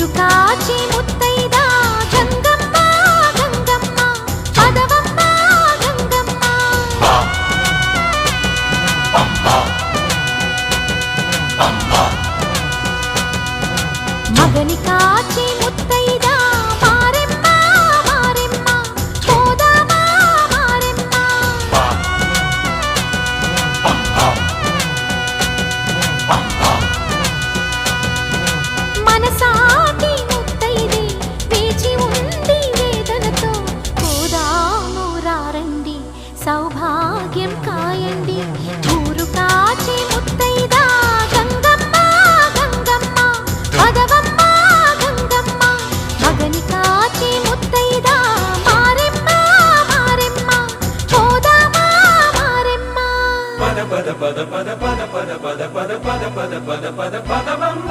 ఊరు కాచి ముత్తైదా గంగమ్మ గంగమ్మ పదవమ్మ గంగమ్మ. మగని కాచి ముత్తైదా సౌభాగ్యం కాయండి ఊరు కాచి ముత్తైదా గంగమ్మ గంగమ్మ పదవమ్మ గంగమ్మ మగని కాచి ముత్తైదా మారెమ్మ మారెమ్మ పోదామా మారెమ్మ పద పద పద పద పద పద పద పద పద పద పద పద పదవమ్మ